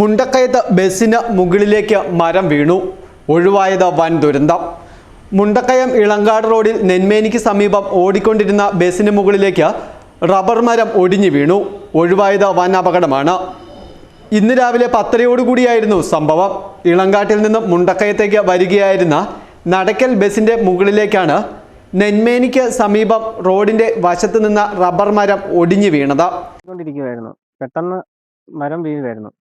മുണ്ടക്കയത്ത് ബസ്സിന് മുകളിലേക്ക് മരം വീണു. ഒഴിവായത് വൻ ദുരന്തം. മുണ്ടക്കയം ഇളങ്കാട് റോഡിൽ നെന്മേനിക്ക് സമീപം ഓടിക്കൊണ്ടിരുന്ന ബസ്സിന് മുകളിലേക്ക് റബ്ബർ മരം ഒടിഞ്ഞു വീണു. ഒഴിവായത് വൻ അപകടമാണ്. ഇന്ന് രാവിലെ പത്തരയോടുകൂടിയായിരുന്നു സംഭവം. ഇളങ്കാട്ടിൽ നിന്നും മുണ്ടക്കയത്തേക്ക് വരികയായിരുന്ന നടക്കൽ ബസ്സിന്റെ മുകളിലേക്കാണ് നെന്മേനിക്ക് സമീപം റോഡിന്റെ വശത്ത് നിന്ന റബ്ബർ മരം ഒടിഞ്ഞു വീണത്. പെട്ടെന്ന് മരം വീഴുമായിരുന്നു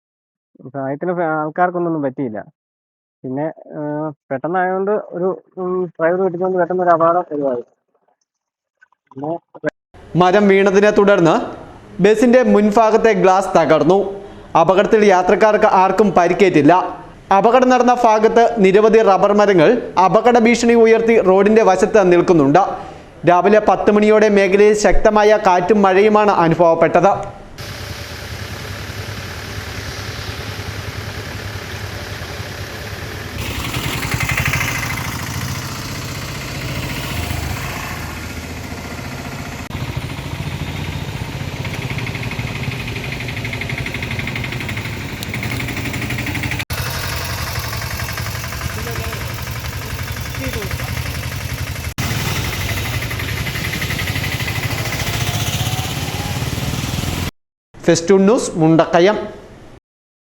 സഹായത്തിന് ആൾക്കാർക്കൊന്നും പറ്റിയില്ല. പിന്നെ പെട്ടെന്നായതുകൊണ്ട് ഒരു ഡ്രൈവർ കിട്ടിക്കൊണ്ട് പെട്ടെന്ന് ഒരു അപകടം ഒഴിവായി മരം വീണതിനെ തുടർന്ന് ബസിന്റെ മുൻഭാഗത്തെ ഗ്ലാസ് തകർന്നു. അപകടത്തിൽ യാത്രക്കാർക്ക് ആർക്കും പരിക്കേറ്റില്ല. അപകടം നടന്ന ഭാഗത്ത് നിരവധി റബ്ബർ മരങ്ങൾ അപകട ഭീഷണി ഉയർത്തി റോഡിന്റെ വശത്ത് നിൽക്കുന്നുണ്ട്. രാവിലെ പത്ത് മണിയോടെ മേഖലയിൽ ശക്തമായ കാറ്റും മഴയുമാണ് അനുഭവപ്പെട്ടത്. Festoon news Mundakayam